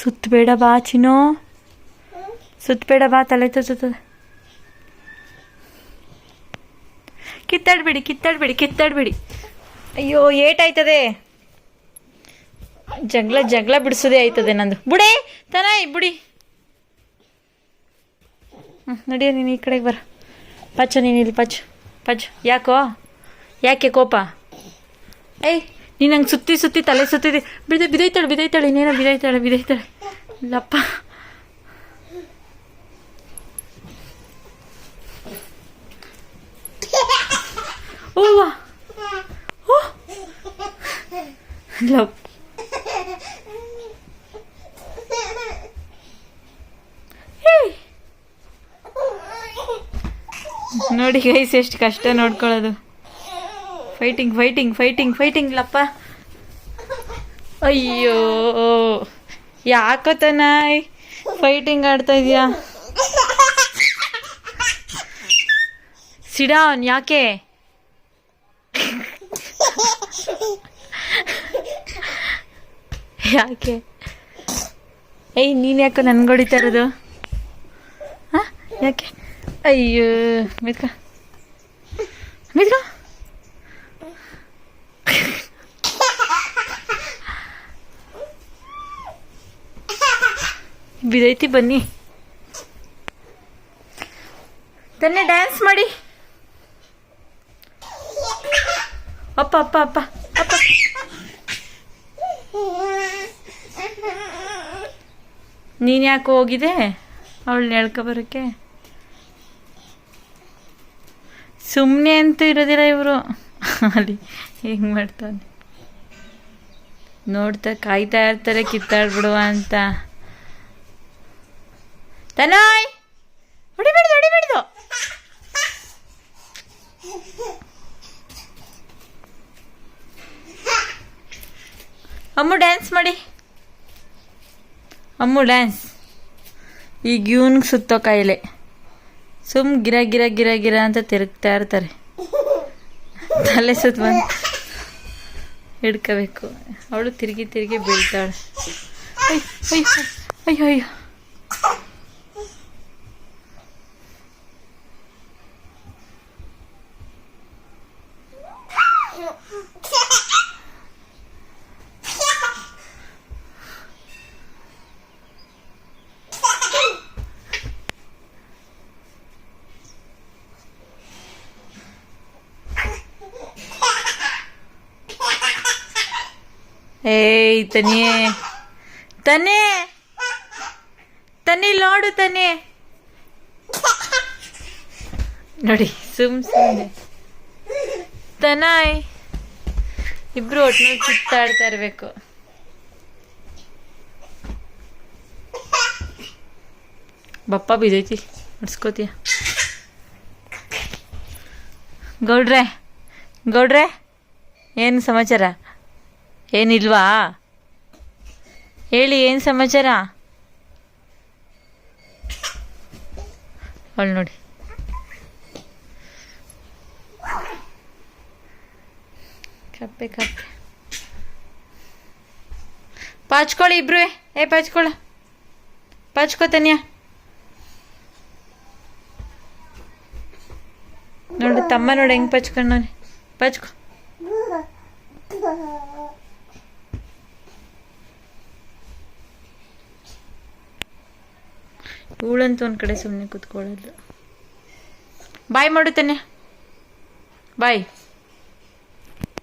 ಸುತ್ತಬೇಡ ಬಾ ಚಿನೋ ಸುತ್ತಬೇಡ ಬಾ, ತಲೆ ಸುತ್ತದೆ ಕಿತ್ತಾಡ್ಬೇಡಿ ಕಿತ್ತಾಡ್ಬೇಡಿ ಕಿತ್ತಾಡ್ಬೇಡಿ. ಅಯ್ಯೋ, ಏಟಾಯ್ತದೆ. ಜಗಳ ಜಗಳ ಬಿಡಿಸೋದೇ ಆಯ್ತದೆ ನಂದು. ಬುಡಿ, ತನಾಯ್, ಬುಡಿ. ಹ್ಞೂ ನಡಿಯ ನೀನು ಈ ಕಡೆಗೆ ಬರ. ಪಚ್ಚ ನೀನು ಇಲ್ಲಿ ಪಚ್ಚ ಪಚ್ಚ ಯಾಕೋ? ಯಾಕೆ ಕೋಪ? ಏಯ್ ನೀನು ನಂಗೆ ಸುತ್ತಿ ಸುತ್ತಿ ತಲೆ ಸುತ್ತಿದೆ. ಬಿದ, ಬಿದೈತಾಳೆ ಬಿದೈತಾಳೆ, ಇನ್ನೇನೋ ಬಿದೈತಾಳೆ ಬಿದೈತಾಳೆ. ಲಪ್ಪ. ಓವಾ ಓ ಏಯ್. ನೋಡಿ ಗೈಸ್, ಎಷ್ಟು ಕಷ್ಟ ನೋಡ್ಕೊಳ್ಳೋದು. ಫೈಟಿಂಗ್ ಫೈಟಿಂಗ್ ಫೈಟಿಂಗ್ ಫೈಟಿಂಗ್ ಲಪ್ಪ. ಅಯ್ಯೋ. ಯಾಕೋ ತನಾಯ್ ಫೈಟಿಂಗ್ ಆಡ್ತಾ ಇದೀಯಾ? ಸಿಡಾನ್, ಯಾಕೆ? ಯಾಕೆ? ಏಯ್, ನೀನು ಯಾಕೋ ನನ್ಗೆ ಹೊಡಿತಾ ಇರೋದು ಹಾಂ? ಯಾಕೆ? ಅಯ್ಯೋ ಮಿತ್ಕ ಮಿತ್ಕ ಬಿದೈತಿ ಬನ್ನಿ. ತನ್ನೆ ಡ್ಯಾನ್ಸ್ ಮಾಡಿ. ಅಪ್ಪ ಅಪ್ಪ ಅಪ್ಪ ಅಪ್ಪ. ನೀನು ಯಾಕೆ ಹೋಗಿದೆ? ಅವಳನ್ನ ಹೇಳ್ಕೊ ಬರೋಕ್ಕೆ ಸುಮ್ಮನೆ ಅಂತೂ ಇರೋದಿಲ್ಲ ಇವರು. ಅಲ್ಲಿ ಹೆಂಗೆ ಮಾಡ್ತಾನೆ. ನೋಡ್ತಾ ಕಾಯ್ತಾ ಇರ್ತಾರೆ, ಕಿತ್ತಾಡ್ಬಿಡುವ ಅಂತ. ತನಾಯ್ ಹೊಡಿಬಿಡ್ದು ಹೊಡಿಬಿಡ್ದು ಅಮ್ಮು ಡ್ಯಾನ್ಸ್ ಮಾಡಿ. ಅಮ್ಮು ಡ್ಯಾನ್ಸ್ ಈಗ ಇವನ್ಗೆ ಸುತ್ತೋ ಕಾಯಿಲೆ ಸುಮ್ ಗಿರ ಗಿರ ಗಿರ ಗಿರ ಅಂತ ತಿರುಗ್ತಾ ಇರ್ತಾರೆ. ತಲೆ ಸುತ್ತ ಬಂದು ಹಿಡ್ಕೋಬೇಕು. ಅವಳು ತಿರುಗಿ ತಿರುಗಿ ಬೀಳ್ತಾಳೆ. ಅಯ್ಯೋ ಅಯ್ಯೋ ಅಯ್ಯೋ. ಏಯ್, ತನಿಯೇ. ತನೆ ತನಿ ನೋಡು ತನೆ ನೋಡಿ, ಸುಮ್ ಸುಮ್ಮನೆ ತನಾಯ್. ಇಬ್ರು ಒಟ್ಟಿನ ಕಿತ್ತಾಡ್ತಾ ಇರ್ಬೇಕು. ಬಪ್ಪ ಬಿದ್ದೈತಿ ನಡ್ಸ್ಕೋತೀಯ? ಗೌಡ್ರೆ ಗೌಡ್ರೆ, ಏನು ಸಮಾಚಾರ? ಏನಿಲ್ವಾ? ಹೇಳಿ, ಏನು ಸಮಾಚಾರ? ಅಲ್ಲಿ ನೋಡಿ. ಕಪ್ಪೆ ಕಪ್ಪೆ. ಪಾಚ್ಕೊಳ್ಳಿ ಇಬ್ರು. ಏ ಪಾಚ್ಕೊಳ ಪಾಚ್ಕೋತಾನ್ಯ ನೋಡು, ತಮ್ಮ ನೋಡು, ಹೆಂಗೆ ಪಚ್ಕೊಂಡವನೆ ಪಚ್ಕೊ. ಇವಳಂತೂ ಒಂದು ಕಡೆ ಸುಮ್ಮನೆ ಕೂತ್ಕೊಳ್ಳೋದು. ಬಾಯ್ ಮಾಡುತ್ತೇನೆ ಬಾಯ್